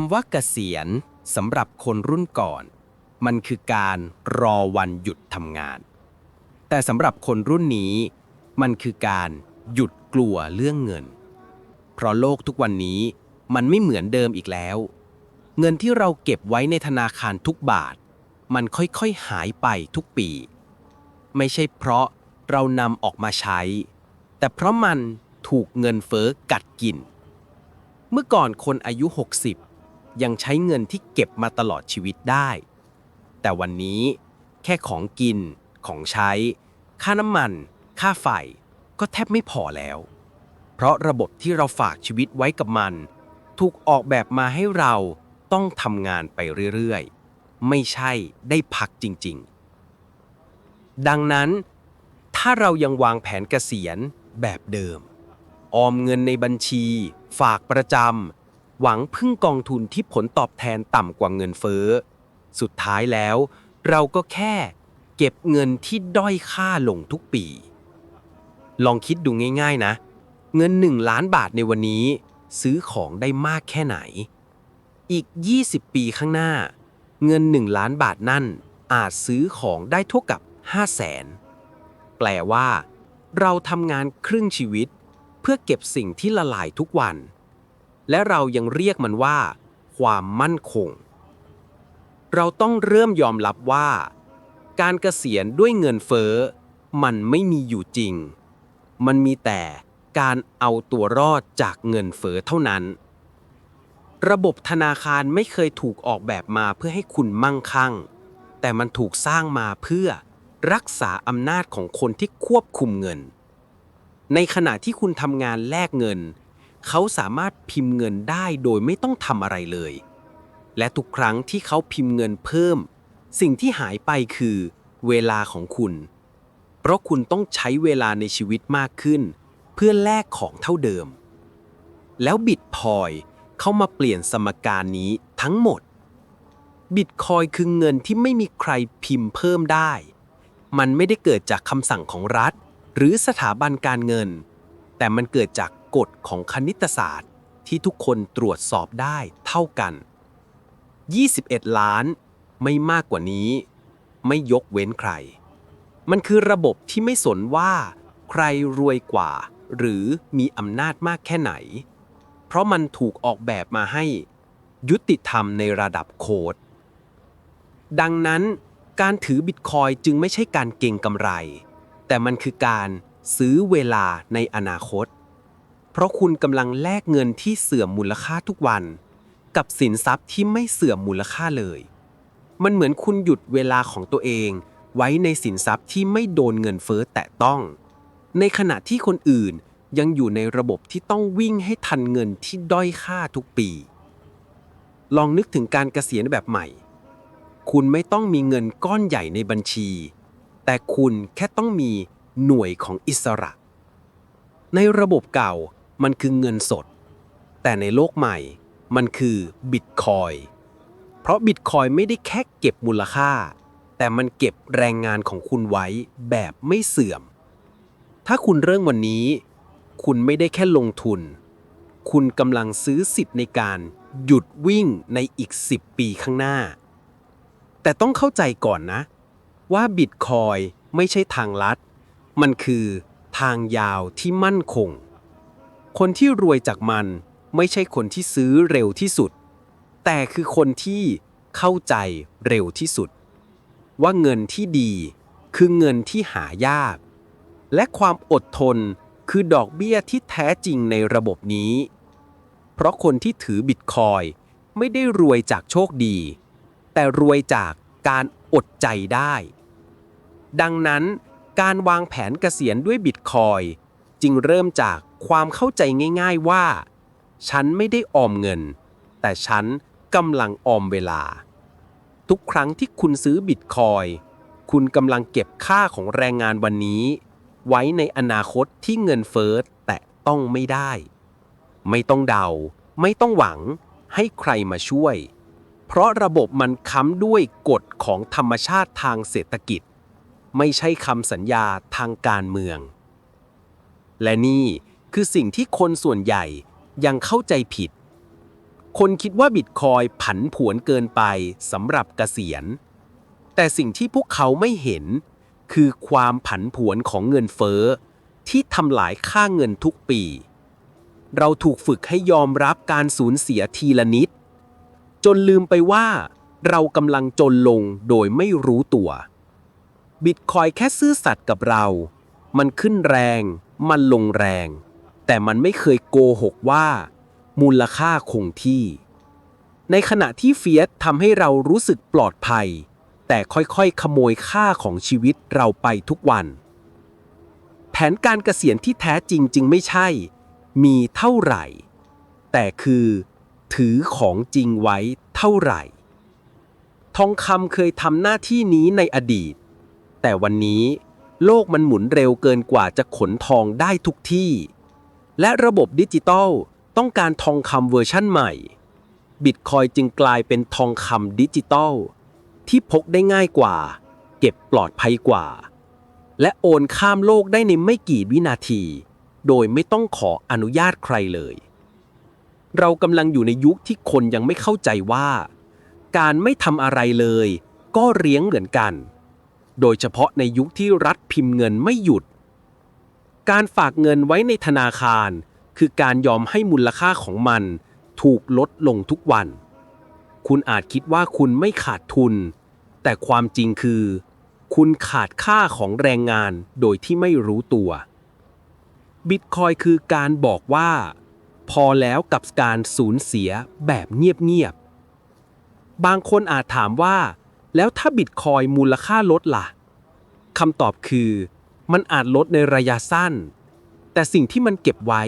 ำว่าเกษียณสำหรับคนรุ่นก่อน มันคือการรอวันหยุดทำงาน แต่สำหรับคนรุ่นนี้ มันคือการหยุดกลัวเรื่องเงิน เพราะโลกทุกวันนี้มันไม่เหมือนเดิมอีกแล้ว เงินที่เราเก็บไว้ในธนาคารทุกบาท มันค่อยๆหายไปทุกปี ไม่ใช่เพราะเรานำออกมาใช้ แต่เพราะมันถูกเงินเฟ้อกัดกิน เมื่อก่อนคนอายุ 60 ยังใช้เงินที่เก็บมาตลอดชีวิตได้ แต่วันนี้แค่ของกิน ของใช้ ค่าน้ำมัน ค่าไฟ ก็แทบไม่พอแล้ว เพราะระบบที่เราฝากชีวิตไว้กับมัน ถูกออกแบบมาให้เราต้องทำงานไปเรื่อยๆ ไม่ใช่ได้พักจริงๆ ดังนั้น ถ้าเรายังวางแผนเกษียณแบบเดิม ออมเงินในบัญชี ฝากประจำ หวังพึ่งกองทุนที่ผลตอบแทนต่ำกว่าเงินเฟ้อ สุดท้ายแล้ว เราก็แค่เก็บเงินที่ด้อยค่าลงทุกปี ลองคิดดูง่าย ๆนะ เงิน 1 ล้านบาทในวันนี้ ซื้อของได้มากแค่ไหน อีก 20 ปีข้างหน้า เงิน 1 ล้านบาทนั่นอาจซื้อของได้เท่ากับ 5 0 0แสนแปลว่า เราทำงานครึ่งชีวิต เพื่อเก็บสิ่งที่ละลายทุกวัน และเรายังเรียกมันว่า ความมั่นคง เราต้องเริ่มยอมรับว่า การเกษียณด้วยเงินเฟ้อ มันไม่มีอยู่จริง มันมีแต่การเอาตัวรอดจากเงินเฟ้อเท่านั้น ระบบธนาคารไม่เคยถูกออกแบบมาเพื่อให้คุณมั่งคั่ง แต่มันถูกสร้างมาเพื่อรักษาอำนาจของคนที่ควบคุมเงิน ในขณะที่คุณทำงานแลกเงิน เขาสามารถพิมพ์เงินได้โดยไม่ต้องทำอะไรเลย และทุกครั้งที่เขาพิมพ์เงินเพิ่ม สิ่งที่หายไปคือ เวลาของคุณ เพราะคุณต้องใช้เวลาในชีวิตมากขึ้น เพื่อแลกของเท่าเดิม แล้วบิตพอยเข้ามาเปลี่ยนสมการนี้ทั้งหมด บิตคอยคือเงินที่ไม่มีใครพิมพ์เพิ่มได้ มันไม่ได้เกิดจากคำสั่งของรัฐ หรือสถาบันการเงิน แต่มันเกิดจาก กฎของคณิตศาสตร์ ที่ทุกคนตรวจสอบได้เท่ากัน 21 ล้านไม่มากกว่านี้ ไม่ยกเว้นใคร มันคือระบบที่ไม่สนว่า ใครรวยกว่า หรือมีอำนาจมากแค่ไหน เพราะมันถูกออกแบบมาให้ ยุติธรรมในระดับโคดดังนั้นการถือบิตคอยจึงไม่ใช่การเก่งกำไร แต่มันคือการซื้อเวลาในอนาคต เพราะคุณกำลังแลกเงินที่เสื่อมมูลค่าทุกวัน กับสินทรัพย์ที่ไม่เสื่อมมูลค่าเลย มันเหมือนคุณหยุดเวลาของตัวเอง ไว้ในสินทรัพย์ที่ไม่โดนเงินเฟ้อแตะต้อง ในขณะที่คนอื่นยังอยู่ในระบบที่ต้องวิ่งให้ทันเงินที่ด้อยค่าทุกปี ลองนึกถึงการเกษียณแบบใหม่ คุณไม่ต้องมีเงินก้อนใหญ่ในบัญชี แต่คุณแค่ต้องมีหน่วยของอิสระ ในระบบเก่า มันคือเงินสด แต่ในโลกใหม่มันคือบิตคอยเพราะบิตคอยไม่ได้แค่เก็บมูลค่า แต่มันเก็บแรงงานของคุณไว้แบบไม่เสื่อม ถ้าคุณเริ่มวันนี้ คุณไม่ได้แค่ลงทุน คุณกำลังซื้อสิทธิ์ในการหยุดวิ่งในอีก 10 ปีข้างหน้า แต่ต้องเข้าใจก่อนนะ ว่าบิตคอยไม่ใช่ทางลัด มันคือทางยาวที่มั่นคง คนที่รวยจากมันไม่ใช่คนที่ซื้อเร็วที่สุด แต่คือคนที่เข้าใจเร็วที่สุด ว่าเงินที่ดีคือเงินที่หายาก และความอดทนคือดอกเบี้ยที่แท้จริงในระบบนี้ เพราะคนที่ถือบิตคอยไม่ได้รวยจากโชคดี แต่รวยจากการอดใจได้ ดังนั้นการวางแผนเกษียณด้วยบิตคอยจึงเริ่มจาก ความเข้าใจง่าย ๆว่า ฉันไม่ได้ออมเงิน แต่ฉันกำลังออมเวลา ทุกครั้งที่คุณซื้อบิตคอยคุณกำลังเก็บค่าของแรงงานวันนี้ ไว้ในอนาคตที่เงินเฟ้อแต่ต้องไม่ได้ ไม่ต้องเดา ไม่ต้องหวังให้ใครมาช่วย เพราะระบบมันค้ำด้วยกฎของธรรมชาติทางเศรษฐกิจ ไม่ใช่คำสัญญาทางการเมือง และนี่ คือสิ่งที่คนส่วนใหญ่ยังเข้าใจผิด คนคิดว่าบิตคอยผันผวนเกินไปสำหรับเกษียณ แต่สิ่งที่พวกเขาไม่เห็น คือความผันผวนของเงินเฟ้อ ที่ทำลายค่าเงินทุกปี เราถูกฝึกให้ยอมรับการสูญเสียทีละนิด จนลืมไปว่า เรากำลังจนลงโดยไม่รู้ตัวบิตคอยแค่ซื่อสัตย์กับเรา มันขึ้นแรง มันลงแรง แต่มันไม่เคยโกหกว่า มูลค่าคงที่ ในขณะที่เฟียสทำให้เรารู้สึกปลอดภัย แต่ค่อยๆ ขโมยค่าของชีวิตเราไปทุกวัน แผนการเกษียณที่แท้จริงจึงไม่ใช่ มีเท่าไหร่ แต่คือ ถือของจริงไว้เท่าไหร่ ทองคำเคยทำหน้าที่นี้ในอดีต แต่วันนี้โลกมันหมุนเร็วเกินกว่าจะขนทองได้ทุกที่ และระบบดิจิตอลต้องการทองคำเวอร์ชั่นใหม่บิตคอยจึงกลายเป็นทองคำดิจิตอลที่พกได้ง่ายกว่า เก็บปลอดภัยกว่า และโอนข้ามโลกได้ในไม่กี่วินาที โดยไม่ต้องขออนุญาตใครเลย เรากำลังอยู่ในยุคที่คนยังไม่เข้าใจว่า การไม่ทำอะไรเลย ก็เลี้ยงเหมือนกัน โดยเฉพาะในยุคที่รัฐพิมพ์เงินไม่หยุด การฝากเงินไว้ในธนาคาร คือการยอมให้มูลค่าของมัน ถูกลดลงทุกวัน คุณอาจคิดว่าคุณไม่ขาดทุน แต่ความจริงคือ คุณขาดค่าของแรงงานโดยที่ไม่รู้ตัวบิตคอยคือการบอกว่า พอแล้วกับการสูญเสียแบบเงียบๆ บางคนอาจถามว่า แล้วถ้าบิตคอยมูลค่าลดล่ะคำตอบคือ มันอาจลดในระยะสั้น แต่สิ่งที่มันเก็บไว้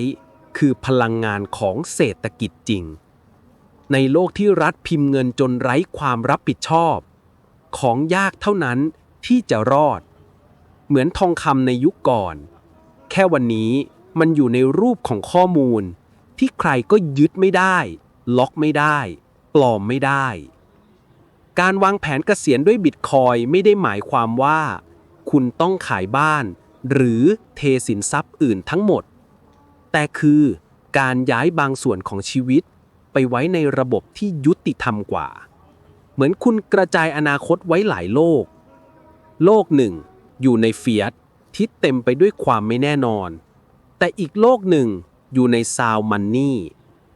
คือพลังงานของเศรษฐกิจจริง ในโลกที่รัฐพิมพ์เงินจนไร้ความรับผิดชอบ ของยากเท่านั้นที่จะรอด เหมือนทองคำในยุคก่อน แค่วันนี้มันอยู่ในรูปของข้อมูล ที่ใครก็ยึดไม่ได้ ล็อกไม่ได้ ปลอมไม่ได้ การวางแผนเกษียณด้วยบิตคอยไม่ได้หมายความว่า คุณต้องขายบ้าน หรือเทสินทรัพย์อื่นทั้งหมด แต่คือการย้ายบางส่วนของชีวิต ไปไว้ในระบบที่ยุติธรรมกว่า เหมือนคุณกระจายอนาคตไว้หลายโลก โลกหนึ่ง อยู่ในเฟียสที่เต็มไปด้วยความไม่แน่นอน แต่อีกโลกหนึ่งอยู่ในซาวมันนี่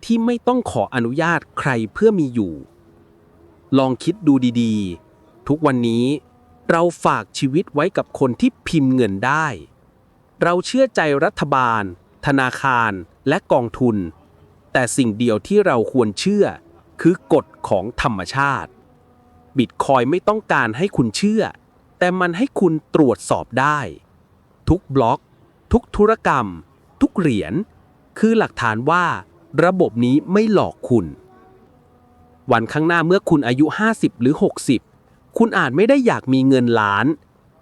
ที่ไม่ต้องขออนุญาตใครเพื่อมีอยู่ ลองคิดดูดีๆ ทุกวันนี้ เราฝากชีวิตไว้กับคนที่พิมพ์เงินได้ เราเชื่อใจรัฐบาล ธนาคาร และกองทุน แต่สิ่งเดียวที่เราควรเชื่อ คือกฎของธรรมชาติ บิตคอยไม่ต้องการให้คุณเชื่อ แต่มันให้คุณตรวจสอบได้ ทุกบล็อก ทุกธุรกรรม ทุกเหรียญ คือหลักฐานว่าระบบนี้ไม่หลอกคุณ วันข้างหน้าเมื่อคุณอายุ 50 หรือ 60 คุณอาจไม่ได้อยากมีเงินล้าน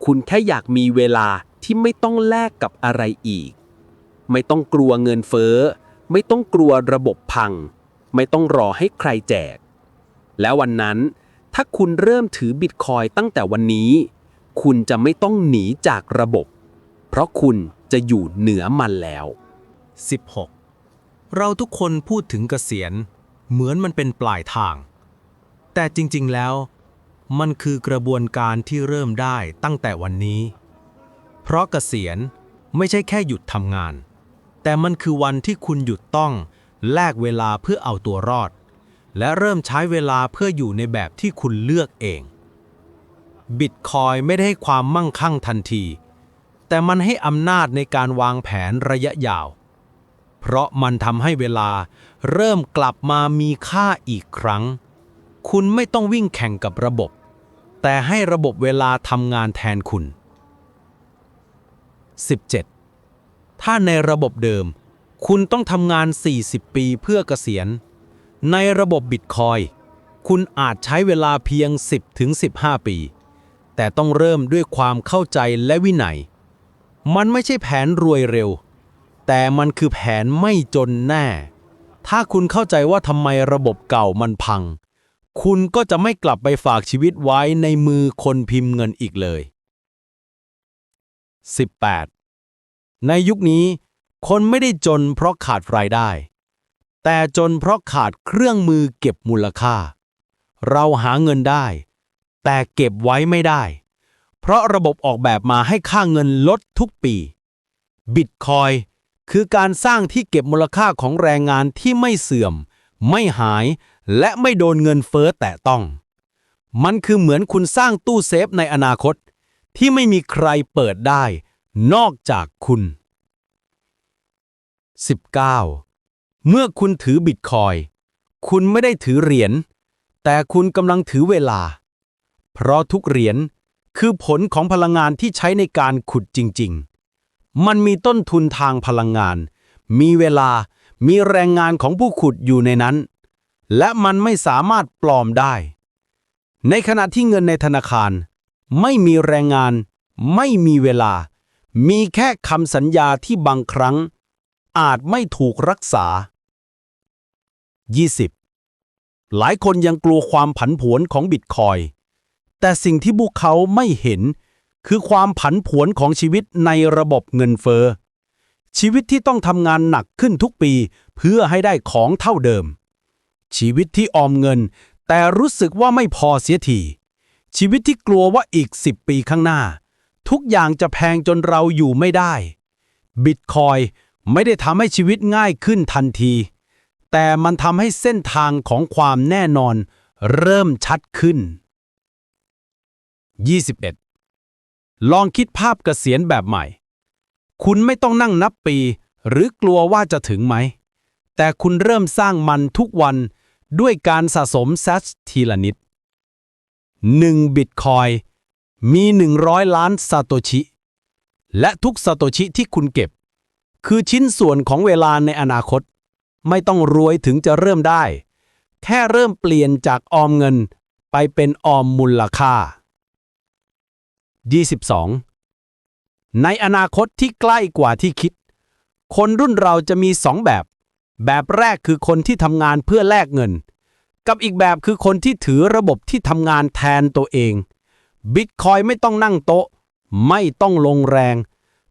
คุณแค่อยากมีเวลาที่ไม่ต้องแลกกับอะไรอีก ไม่ต้องกลัวเงินเฟ้อ ไม่ต้องกลัวระบบพัง ไม่ต้องรอให้ใครแจก แล้ววันนั้น ถ้าคุณเริ่มถือบิตคอยตั้งแต่วันนี้ คุณจะไม่ต้องหนีจากระบบ เพราะคุณจะอยู่เหนือมันแล้ว 16 เราทุกคนพูดถึงเกษียณ เหมือนมันเป็นปลายทาง แต่จริง ๆ แล้ว มันคือกระบวนการที่เริ่มได้ตั้งแต่วันนี้ เพราะเกษียณไม่ใช่แค่หยุดทำงาน แต่มันคือวันที่คุณหยุดต้อง แลกเวลาเพื่อเอาตัวรอด และเริ่มใช้เวลาเพื่ออยู่ในแบบที่คุณเลือกเองบิตคอยไม่ได้ให้ความมั่งคั่งทันที แต่มันให้อำนาจในการวางแผนระยะยาว เพราะมันทำให้เวลาเริ่มกลับมามีค่าอีกครั้ง คุณไม่ต้องวิ่งแข่งกับระบบ แต่ให้ระบบเวลาทำงานแทนคุณ 17. ถ้าในระบบเดิม คุณต้องทำงาน 40 ปีเพื่อเกษียณ ในระบบบิตคอยคุณอาจใช้เวลาเพียง 10-15 ปี แต่ต้องเริ่มด้วยความเข้าใจและวินัย มันไม่ใช่แผนรวยเร็ว แต่มันคือแผนไม่จนแน่ ถ้าคุณเข้าใจว่าทำไมระบบเก่ามันพัง คุณก็จะไม่กลับไปฝากชีวิตไว้ในมือคนพิมพ์เงินอีกเลย 18. ในยุคนี้ คนไม่ได้จนเพราะขาดรายได้ แต่จนเพราะขาดเครื่องมือเก็บมูลค่า เราหาเงินได้ แต่เก็บไว้ไม่ได้ เพราะระบบออกแบบมาให้ค่าเงินลดทุกปีบิตคอยคือการสร้างที่เก็บมูลค่าของแรงงานที่ไม่เสื่อม ไม่หาย และไม่โดนเงินเฟ้อแตะต้อง มันคือเหมือนคุณสร้างตู้เซฟในอนาคต ที่ไม่มีใครเปิดได้ นอกจากคุณ 19. เมื่อคุณถือบิตคอยคุณไม่ได้ถือเหรียญ แต่คุณกำลังถือเวลา เพราะทุกเหรียญคือผลของพลังงานที่ใช้ในการขุดจริง ๆ มันมีต้นทุนทางพลังงาน มีเวลา มีแรงงานของผู้ขุดอยู่ในนั้น และมันไม่สามารถปลอมได้ ในขณะที่เงินในธนาคาร ไม่มีแรงงาน ไม่มีเวลา มีแค่คำสัญญาที่บางครั้ง อาจไม่ถูกรักษา 20. หลายคนยังกลัวความผันผวนของบิตคอยน์แต่สิ่งที่พวกเขาไม่เห็น คือความผันผวนของชีวิตในระบบเงินเฟอ้อชีวิตที่ต้องทำงานหนักขึ้นทุกปีเพื่อให้ได้ของเท่าเดิม ชีวิตที่ออมเงิน แต่รู้สึกว่าไม่พอเสียทีชีวิตที่กลัวว่าอีก 10 ปีข้างหน้า ทุกอย่างจะแพงจนเราอยู่ไม่ได้บิตคอยไม่ได้ทำให้ชีวิตง่ายขึ้นทันที แต่มันทำให้เส้นทางของความแน่นอนเริ่มชัดขึ้น 21. ลองคิดภาพเกษียณแบบใหม่ คุณไม่ต้องนั่งนับปี หรือกลัวว่าจะถึงไหม แต่คุณเริ่มสร้างมันทุกวัน ด้วยการสะสมแซชทีละนิด 1 บิตคอยมี 100 ล้านซาโตชิ และทุกซาโตชิที่คุณเก็บ คือชิ้นส่วนของเวลาในอนาคต ไม่ต้องรวยถึงจะเริ่มได้ แค่เริ่มเปลี่ยนจากออมเงินไปเป็นออมมูลค่า 22. ในอนาคตที่ใกล้กว่าที่คิด คนรุ่นเราจะมีสองแบบ แบบแรกคือคนที่ทำงานเพื่อแลกเงิน กับอีกแบบคือคนที่ถือระบบที่ทำงานแทนตัวเอง บิตคอยไม่ต้องนั่งโต๊ะ ไม่ต้องลงแรง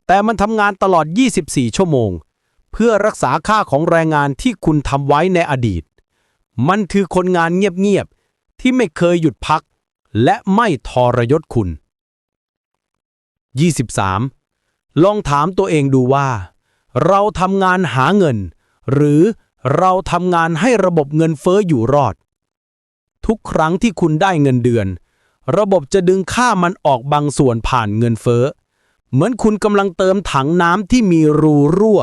แต่มันทำงานตลอด 24 ชั่วโมง เพื่อรักษาค่าของแรงงานที่คุณทำไว้ในอดีต มันคือคนงานเงียบๆ ที่ไม่เคยหยุดพัก และไม่ทรยศคุณ 23. ลองถามตัวเองดูว่า เราทำงานหาเงิน หรือเราทำงานให้ระบบเงินเฟ้ออยู่รอด ทุกครั้งที่คุณได้เงินเดือน ระบบจะดึงค่ามันออกบางส่วนผ่านเงินเฟ้อ เหมือนคุณกำลังเติมถังน้ำที่มีรูรั่ว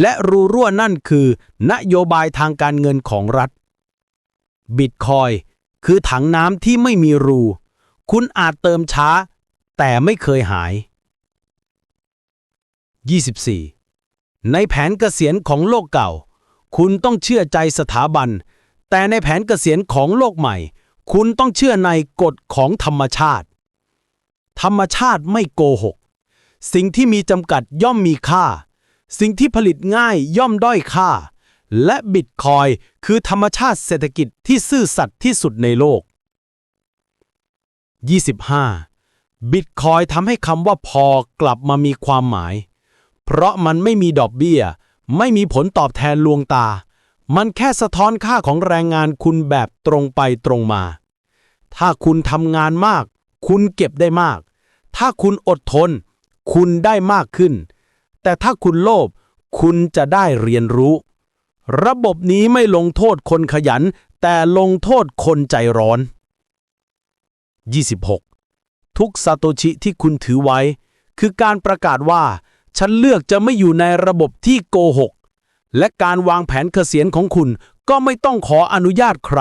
และรูรั่วนั่นคือ นโยบายทางการเงินของรัฐ บิตคอยคือถังน้ำที่ไม่มีรู คุณอาจเติมช้า แต่ไม่เคยหาย 24. ในแผนเกษียณของโลกเก่า คุณต้องเชื่อใจสถาบัน แต่ในแผนเกษียณของโลกใหม่ คุณต้องเชื่อในกฎของธรรมชาติ ธรรมชาติไม่โกหก สิ่งที่มีจำกัดย่อมมีค่า สิ่งที่ผลิตง่ายย่อมด้อยค่า และบิตคอยคือธรรมชาติเศรษฐกิจที่ซื่อสัตย์ที่สุดในโลก 25. บิตคอยทำให้คำว่าพอกลับมามีความหมาย เพราะมันไม่มีดอกเบี้ย ไม่มีผลตอบแทนลวงตา มันแค่สะท้อนค่าของแรงงานคุณแบบตรงไปตรงมา ถ้าคุณทำงานมาก คุณเก็บได้มาก ถ้าคุณอดทน คุณได้มากขึ้น แต่ถ้าคุณโลภคุณจะได้เรียนรู้ ระบบนี้ไม่ลงโทษคนขยัน แต่ลงโทษคนใจร้อน 26. ทุกซาโตชิที่คุณถือไว้ คือการประกาศว่า ฉันเลือกจะไม่อยู่ในระบบที่โกหก และการวางแผนเกษียณของคุณก็ไม่ต้องขออนุญาตใคร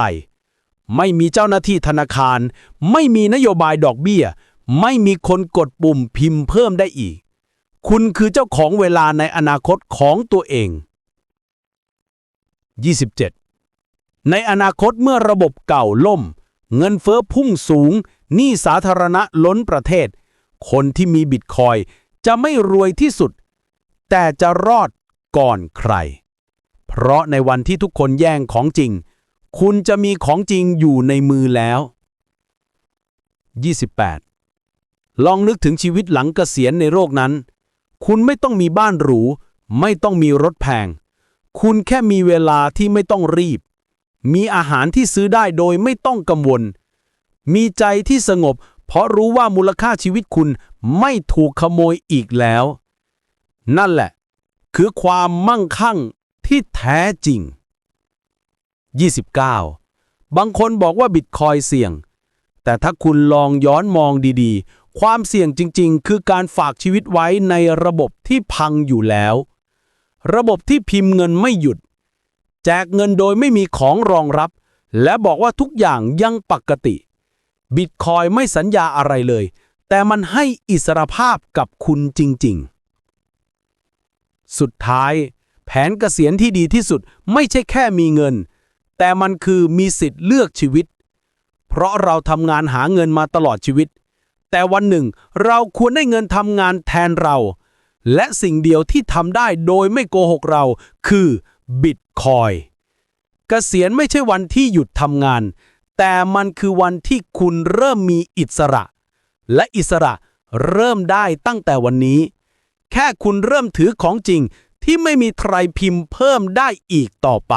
ไม่มีเจ้าหน้าที่ธนาคาร ไม่มีนโยบายดอกเบี้ย ไม่มีคนกดปุ่มพิมพ์เพิ่มได้อีก คุณคือเจ้าของเวลาในอนาคตของตัวเอง 27. ในอนาคตเมื่อระบบเก่าล่ม เงินเฟ้อพุ่งสูงหนี้สาธารณะล้นประเทศ คนที่มีบิตคอย จะไม่รวยที่สุด แต่จะรอดก่อนใคร เพราะในวันที่ทุกคนแย่งของจริง คุณจะมีของจริงอยู่ในมือแล้ว 28. ลองนึกถึงชีวิตหลังเกษียณในโลกนั้น คุณไม่ต้องมีบ้านหรู ไม่ต้องมีรถแพง คุณแค่มีเวลาที่ไม่ต้องรีบ มีอาหารที่ซื้อได้โดยไม่ต้องกังวล มีใจที่สงบเพราะรู้ว่ามูลค่าชีวิตคุณ ไม่ถูกขโมยอีกแล้ว นั่นแหละ คือความมั่งคั่งที่แท้จริง 29 บางคนบอกว่าบิตคอยเสี่ยง แต่ถ้าคุณลองย้อนมองดีๆ ความเสี่ยงจริง ๆ คือการฝากชีวิตไว้ในระบบที่พังอยู่แล้ว ระบบที่พิมพ์เงินไม่หยุด แจกเงินโดยไม่มีของรองรับ และบอกว่าทุกอย่างยังปกติ บิตคอยไม่สัญญาอะไรเลย แต่มันให้อิสรภาพกับคุณจริง ๆ สุดท้าย แผนเกษียณที่ดีที่สุดไม่ใช่แค่มีเงิน แต่มันคือมีสิทธิ์เลือกชีวิต เพราะเราทำงานหาเงินมาตลอดชีวิต แต่วันหนึ่งเราควรได้เงินทำงานแทนเรา และสิ่งเดียวที่ทำได้โดยไม่โกหกเรา คือบิตคอยเกษียณไม่ใช่วันที่หยุดทำงาน แต่มันคือวันที่คุณเริ่มมีอิสระ และอิสระเริ่มได้ตั้งแต่วันนี้ แค่คุณเริ่มถือของจริงที่ไม่มีใครพิมพ์เพิ่มได้อีกต่อไป